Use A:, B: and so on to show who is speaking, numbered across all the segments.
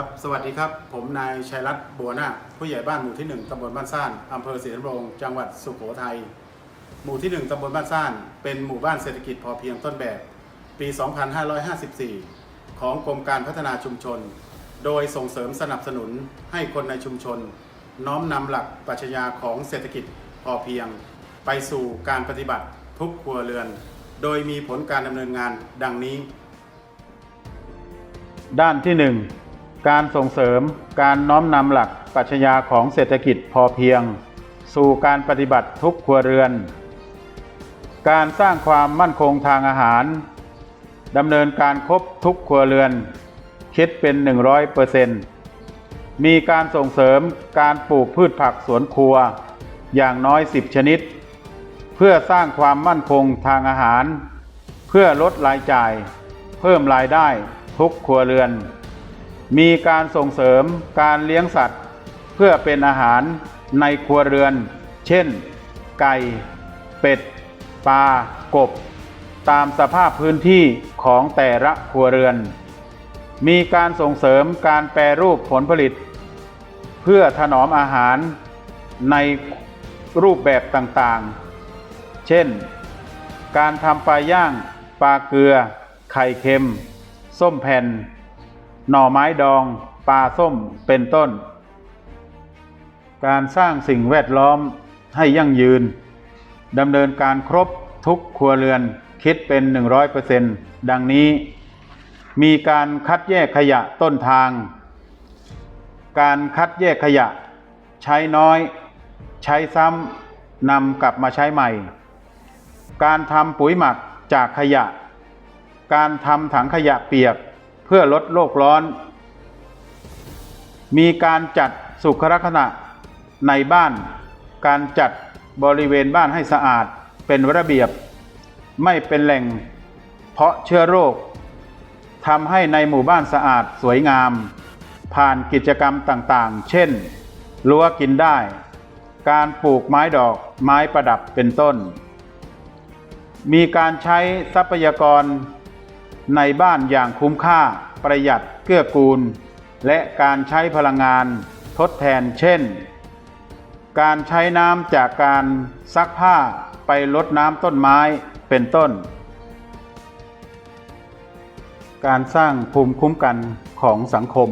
A: ครับ สวัสดีครับ ผมนายชัยรัตน์บัวนาผู้ใหญ่บ้านหมู่ที่ 1ตำบลบ้านซ่านอำเภอศรีสำโรง จังหวัดสุโขทัย หมู่ที่ 1ตำบลบ้านซ่าน เป็นหมู่บ้านเศรษฐกิจพอเพียงต้นแบบ ปี 2554 ของกรมการพัฒนาชุมชน โดยส่งเสริมสนับสนุนให้คนในชุมชน น้อมนำหลักปรัชญาของเศรษฐกิจพอเพียง ไปสู่การปฏิบัติทุกครัวเรือน โดยมีผลการดำเนินงานดังนี้ ด้านที่ 1 การส่งเสริมการน้อมนำหลักปรัชญาของเศรษฐกิจพอเพียง สู่การปฏิบัติทุกครัวเรือน การสร้างความมั่นคงทางอาหารดำเนินการครบทุกครัวเรือน คิดเป็น 100%มีการส่งเสริมการปลูกพืชผักสวนครัว อย่างน้อย 10 ชนิด เพื่อสร้างความมั่นคงทางอาหาร เพื่อลดรายจ่าย เพิ่มรายได้ทุกครัวเรือน มีการส่งเสริมการเลี้ยงสัตว์ เพื่อเป็นอาหารในครัวเรือน เช่น ไก่ เป็ด ปลา กบ ตามสภาพพื้นที่ของแต่ละครัวเรือน มีการส่งเสริมการแปรรูปผลผลิต เพื่อถนอมอาหารในรูปแบบต่างๆ เช่น การทำปลาย่าง ปลาเกลือ ไข่เค็ม ส้มแผ่น หน่อไม้ดองปลาส้มเป็นต้น การสร้างสิ่งแวดล้อมให้ยั่งยืนดำเนินการครบทุกครัวเรือนคิดเป็น 100%ดังนี้ มีการคัดแยกขยะต้นทาง การคัดแยกขยะ ใช้น้อย ใช้ซ้ำนำกลับมาใช้ใหม่ การทำปุ๋ยหมักจากขยะ การทำถังขยะเปียก เพื่อลดโลกร้อน มีการจัดสุขลักษณะในบ้าน การจัดบริเวณบ้านให้สะอาดเป็นระเบียบ ไม่เป็นแหล่ง เพาะเชื้อโรคทำให้ในหมู่บ้านสะอาดสวยงาม ผ่านกิจกรรมต่างๆ เช่นรั้วกินได้ การปลูกไม้ดอกไม้ประดับเป็นต้น มีการใช้ทรัพยากร ในบ้านอย่างคุ้มค่า ประหยัดเกื้อกูล และการใช้พลังงานทดแทนเช่น การใช้น้ำจากการซักผ้าไปลดน้ำต้นไม้เป็นต้น การสร้างภูมิคุ้มกันของสังคม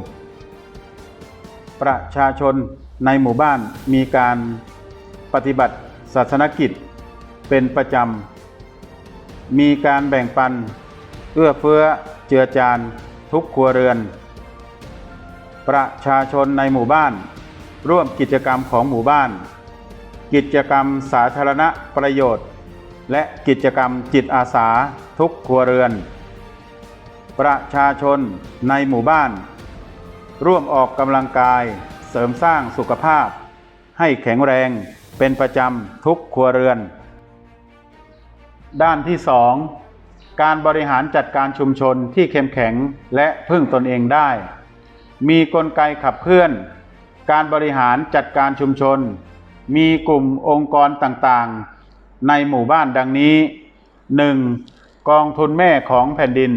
A: ประชาชนในหมู่บ้านมีการปฏิบัติศาสนกิจเป็นประจำ มีการแบ่งปัน เอื้อเฟื้อเจือจานทุกครัวเรือน ประชาชนในหมู่บ้าน ร่วมกิจกรรมของหมู่บ้าน กิจกรรมสาธารณประโยชน์ และกิจกรรมจิตอาสาทุกครัวเรือน ประชาชนในหมู่บ้าน ร่วมออกกำลังกายเสริมสร้างสุขภาพ ให้แข็งแรงเป็นประจำทุกครัวเรือน ด้านที่2 การบริหารจัดการชุมชนที่เข้มแข็งและพึ่งตนเองได้ มีกลไกขับเคลื่อน การบริหารจัดการชุมชน มีกลุ่มองค์กรต่างๆ ในหมู่บ้านดังนี้ 1. กองทุนแม่ของแผ่นดิน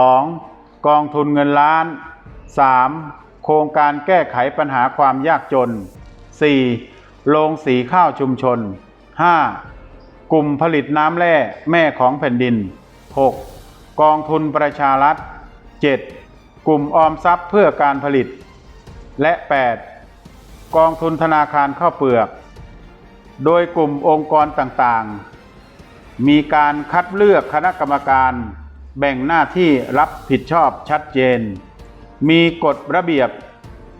A: 2. กองทุนเงินล้าน 3. โครงการแก้ไขปัญหาความยากจน 4. โรงสีข้าวชุมชน 5. กลุ่มผลิตน้ำแร่แม่ของแผ่นดิน 6. กองทุนประชารัฐ 7. กลุ่มออมทรัพย์เพื่อการผลิต และ 8. กองทุนธนาคารข้าวเปลือก โดยกลุ่มองค์กรต่างๆ มีการคัดเลือกคณะกรรมการแบ่งหน้าที่รับผิดชอบชัดเจน มีกฎระเบียบ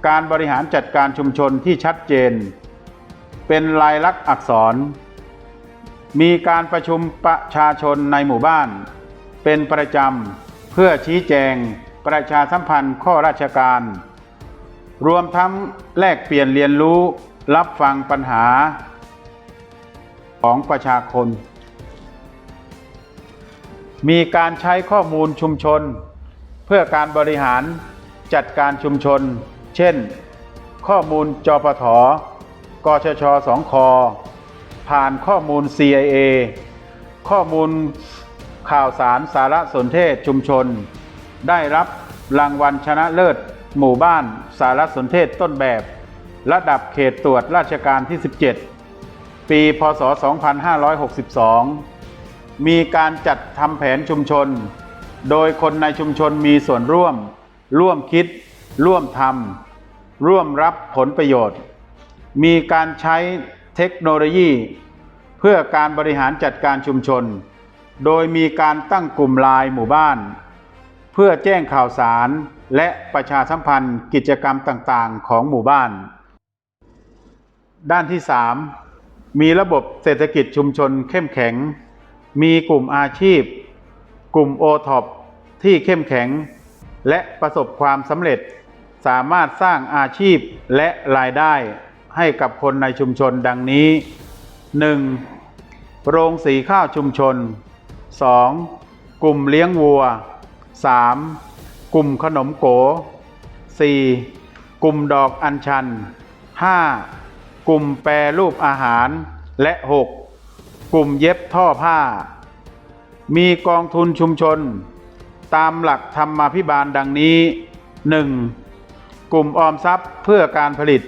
A: การบริหารจัดการชุมชนที่ชัดเจน เป็นลายลักษณ์อักษร มีการประชุมประชาชนในหมู่บ้าน เป็นประจำเพื่อชี้แจงประชาสัมพันธ์ข้อราชการ รวมทั้งแลกเปลี่ยนเรียนรู้รับฟังปัญหา ของประชาชนมีการใช้ข้อมูลชุมชน เพื่อการบริหารจัดการชุมชน เช่น ข้อมูลจปทกชชสองคผ่านข้อมูล CIA ข้อมูล ข่าวสารสารสนเทศชุมชน ได้รับรางวัลชนะเลิศ หมู่บ้านสารสนเทศต้นแบบ ระดับเขตตรวจราชการที่ 17 ปีพศ 2562 มีการจัดทำแผนชุมชน โดยคนในชุมชนมีส่วนร่วม ร่วมคิด ร่วมทำร่วมรับผลประโยชน์ มีการใช้เทคโนโลยี เพื่อการบริหารจัดการชุมชน โดยมีการตั้งกลุ่มลน์หมู่บ้าน เพื่อแจ้งข่าวสารและประชาสัมพันธ์กิจกรรมต่างๆ ของหมู่บ้าน ด้านที่ 3 มีระบบเศรษฐกิจชุมชนเข้มแข็ง มีกลุ่มอาชีพ กลุ่มโอท็อปที่เข้มแข็ง และประสบความสำเร็จ สามารถสร้างอาชีพและรายได้ให้กับคนในชุมชนดังนี้ 1. โรงสีข้าวชุมชน 2. กลุ่มเลี้ยงวัว 3. กลุ่มขนมโก 4. กลุ่มดอกอัญชัน 5. กลุ่มแปรรูปอาหาร และ 6. กลุ่มเย็บท่อผ้า มีกองทุนชุมชน ตามหลักธรรมาภิบาลดังนี้ 1. กลุ่มออมทรัพย์เพื่อการผลิต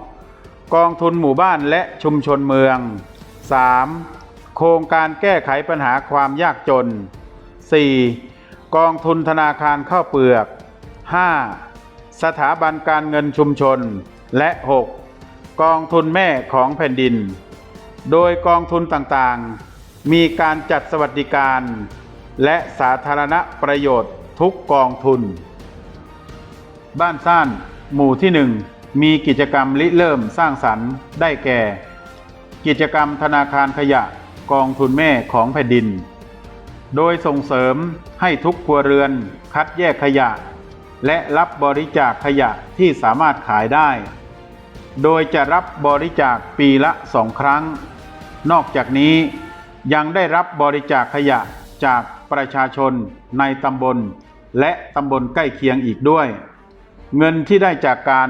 A: 2. กองทุนหมู่บ้านและชุมชนเมือง 3. โครงการแก้ไขปัญหาความยากจน 4. กองทุนธนาคารข้าวเปลือก 5. สถาบันการเงินชุมชน และ 6. กองทุนแม่ของแผ่นดิน โดยกองทุนต่างๆ มีการจัดสวัสดิการ และสาธารณประโยชน์ทุกกองทุน บ้านซ่าน หมู่ที่หนึ่งมีกิจกรรมริเริ่มสร้างสรรค์ได้แก่ กิจกรรมธนาคารขยะ กองทุนแม่ของแผ่นดิน โดยส่งเสริมให้ทุกครัวเรือนคัดแยกขยะ และรับบริจาคขยะที่สามารถขายได้ โดยจะรับบริจาคปีละสองครั้ง นอกจากนี้ยังได้รับบริจาคขยะจากประชาชนในตำบล และตำบลใกล้เคียงอีกด้วย เงินที่ได้จากการ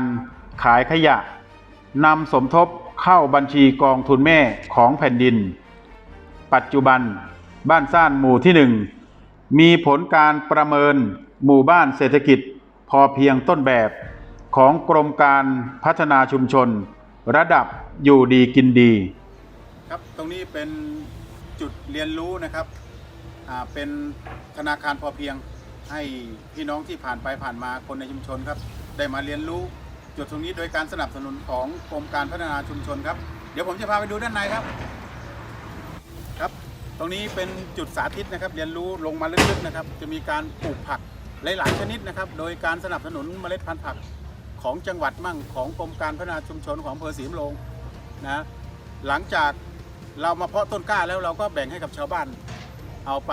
A: ขายขยะนำสมทบเข้าบัญชีกองทุนแม่ของแผ่นดิน ปัจจุบัน บ้านซ่านหมู่ที่หนึ่งมีผลการประเมินหมู่บ้านเศรษฐกิจ พอเพียงต้นแบบของกรมการพัฒนาชุมชน ระดับอยู่ดีกินดี ครับตรงนี้เป็นจุดเรียนรู้นะครับเป็นธนาคารพอเพียงให้พี่น้องที่ผ่านไปผ่านมาคนในชุมชนครับ ได้มาเรียนรู้จุดตรงนี้โดยการสนับสนุนของกรมการพัฒนาชุมชนครับ เดี๋ยวผมจะพาไปดูด้านในครับ ตรงนี้เป็นจุดสาธิตนะครับ เรียนรู้ลงมาลึกๆนะครับ จะมีการปลูกผักหลายๆชนิดนะครับ โดยการสนับสนุนเมล็ดพันธุ์ผักของจังหวัดมั่งของกรมการพัฒนาชุมชนของอำเภอศรีมลงนะหลังจากเรามาเพาะต้นกล้าแล้วเราก็แบ่งให้กับชาวบ้าน เอาไป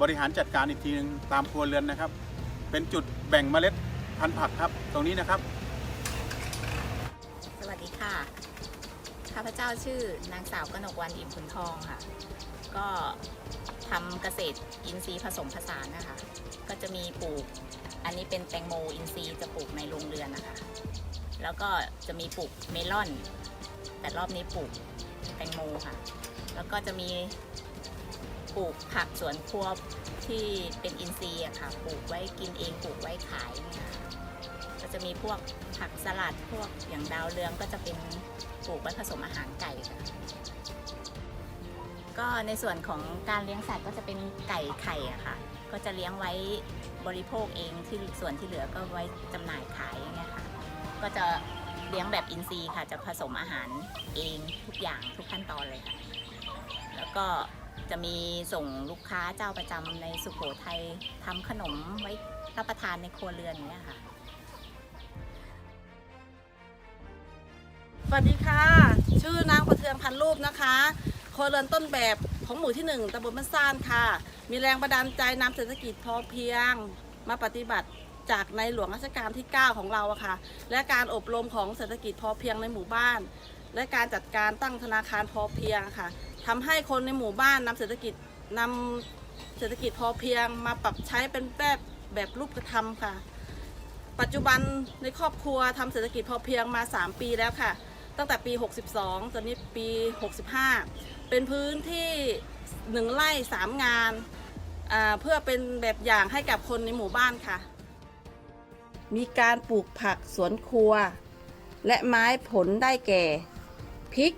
A: บริหารจัดการอีกทีหนึงตามครัวเรือนนะครับ เป็นจุดแบ่งเมล็ดพันธุ์ผักครับ ตรงนี้นะครับ
B: สวัสดีค่ะข้าพเจ้าชื่อนางสาวกนกวันอิ่มขุนทองค่ะ ก็ทำเกษตรอินทรีย์ผสมผสานนะคะ ก็จะมีปลูก อันนี้เป็นแตงโมอินทรีย์จะปลูกในโรงเรือนนะคะ แล้วก็จะมีปลูกเมลอน แต่รอบนี้ปลูกแตงโมค่ะ แล้วก็จะมีปลูกผักสวนครัวที่เป็นอินทรีย์อะค่ะ ปลูกไว้กินเองปลูกไว้ขายเนี่ยค่ะก็จะมีพวกผักสลัดพวกอย่างดาวเรืองก็จะเป็นปลูกไว้ผสมอาหารไก่ค่ะ ก็ในส่วนของการเลี้ยงสัตว์ก็จะเป็นไก่ไข่อะค่ะ ก็จะเลี้ยงไว้บริโภคเองที่ส่วนที่เหลือก็ไว้จำหน่ายขายอย่างเงี้ยค่ะ ก็จะเลี้ยงแบบอินทรีย์ค่ะ จะผสมอาหารเองทุกอย่างทุกขั้นตอนเลยค่ะ แล้วก็จะมีส่งลูกค้าเจ้าประจำในสุโขทัยทำขนมไว้รับประทานในครัวเรือนเงี้ยค่ะ
C: สวัสดีค่ะ ชื่อนางประเทืองพันรูปนะคะ ครัวเรือนต้นแบบของหมู่ที่หนึ่งตำบลบ้านซ่านค่ะ มีแรงบันดาลใจนำเศรษฐกิจพอเพียง มาปฏิบัติจากในหลวงรัชกาลที่ 9 ของเราอะค่ะ และการอบรมของเศรษฐกิจพอเพียงในหมู่บ้าน และการจัดการตั้งธนาคารพอเพียงค่ะทำให้คนในหมู่บ้านนำเศรษฐกิจนำเศรษฐกิจพอเพียง มาปรับใช้เป็นแบบแบบรูปธรรมค่ะ ปัจจุบันในครอบครัวทำเศรษฐกิจพอเพียงมา 3 ปีแล้วค่ะ ตั้งแต่ปี 62 ตอนนี้ปี 65 เป็นพื้นที่1ไร่3งานเพื่อเป็นแบบอย่างให้กับคนในหมู่บ้านค่ะ มีการปลูกผักสวนครัว และไม้ผลได้แก่ พริก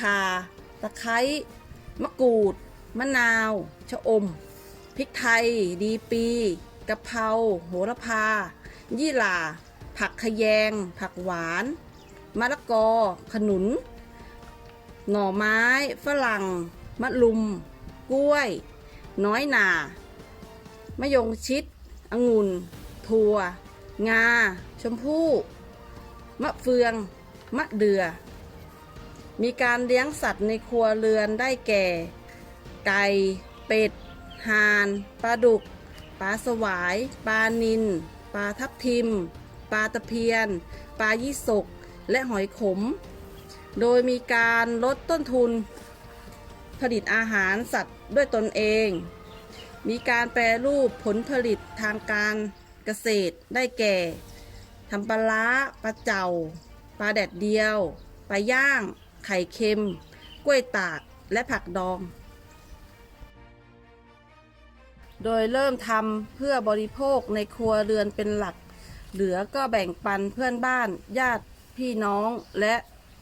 C: ข่า ตะไคร้ มะกรูด มะนาว ชะอม พริกไทย ดีปีกะเพรา โหระพา ยี่หร่า ผักขยง ผักหวาน มะละกอ ขนุน หน่อไม้ ฝรั่ง มะลุม กล้วย น้อยหนามะยงชิด องุ่น ถั่ว งา ชมพู่ มะเฟือง มะเดือ มีการเลี้ยงสัตว์ในครัวเรือนได้แก่ ไก่ เป็ด ห่าน ปลาดุก ปลาสวาย ปลานิลปลาทับทิม ปลาตะเพียน ปลายี่สก และหอยขม โดยมีการลดต้นทุนผลิตอาหารสัตว์ด้วยตนเอง มีการแปรรูปผลผลิตทางการเกษตรได้แก่ทำปลาร้าปลาเจ่าปลาแดดเดียวปลาย่าง ไข่เค็ม กล้วยตากและผักดอง โดยเริ่มทำเพื่อบริโภคในครัวเรือนเป็นหลัก เหลือก็แบ่งปันเพื่อนบ้านญาติ พี่น้องและ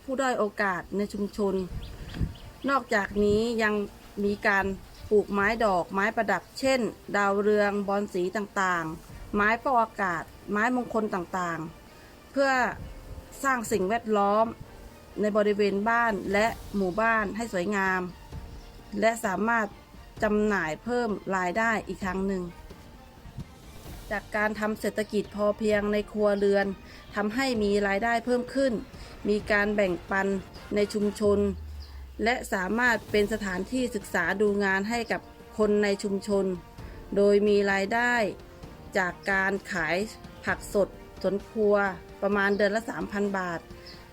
C: ผู้ด้อยโอกาสในชุมชน นอกจากนี้ยังมีการปลูกไม้ดอกไม้ประดับ เช่น ดาวเรืองบอนสีต่างๆ ไม้ฟอกอากาศ ไม้มงคลต่างๆ เพื่อสร้างสิ่งแวดล้อมในบริเวณบ้านและหมู่บ้านให้สวยงาม และสามารถจำหน่ายเพิ่มรายได้อีกครั้งหนึ่ง จากการทำเศรษฐกิจพอเพียงในครัวเรือนทำให้มีรายได้เพิ่มขึ้น มีการแบ่งปันในชุมชน และสามารถเป็นสถานที่ศึกษาดูงานให้กับคนในชุมชน โดยมีรายได้จากการขายผักสดสวนครัวประมาณเดือนละ 3,000 บาท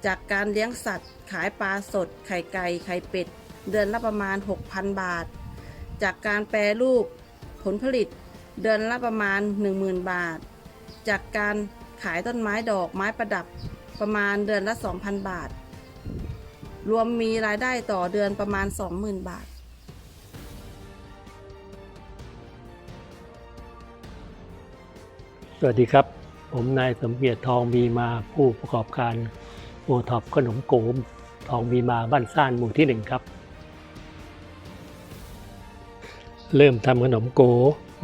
C: จากการเลี้ยงสัตว์ ขายปลาสด ไข่ไก่ ไข่เป็ด เดือนละประมาณ 6,000 บาท จากการแปรรูปผลผลิต เดือนละประมาณ 10,000 บาท จากการขายต้นไม้ดอกไม้ประดับประมาณเดือนละ 2,000 บาท รวมมีรายได้ต่อเดือนประมาณ 20,000 บาท
D: สวัสดีครับ ผมนายสมเกียรติทองมีมาผู้ประกอบการโอท็อปขนมโกมทองมีมาบ้านซ่านหมู่ที่หนึ่งครับ เริ่มทำขนมโก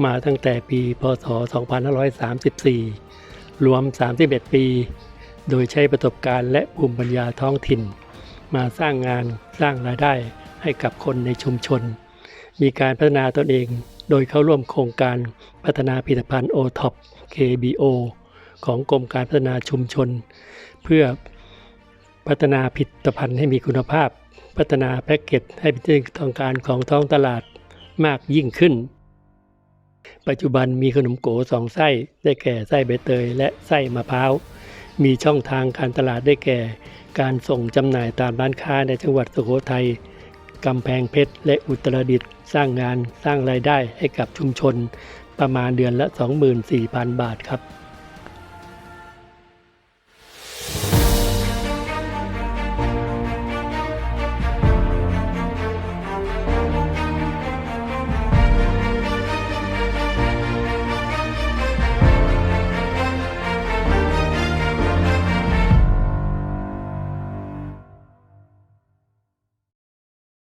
D: มาตั้งแต่ปี พศ 2534 รวม 31 ปี โดยใช้ประสบการณ์และภูมิปัญญาท้องถิ่น มาสร้างงานสร้างรายได้ให้กับคนในชุมชน มีการพัฒนาตนเองโดยเข้าร่วมโครงการพัฒนาผลิตภัณฑ์ O-TOP KBO ของกรมการพัฒนาชุมชน เพื่อพัฒนาผลิตภัณฑ์ให้มีคุณภาพ พัฒนาแพ็กเกจให้เป็นที่ต้องการของท้องตลาดมากยิ่งขึ้น ปัจจุบันมีขนมโก๋สองไส้ได้แก่ไส้ใบเตยและไส้มะพร้าว มีช่องทางการตลาดได้แก่ การส่งจำหน่ายตามร้านค้าในจังหวัดสุโขทัยกำแพงเพชรและอุตรดิตถ์สร้างงานสร้างรายได้ให้กับชุมชน ประมาณเดือนละ 24,000 บาทครับ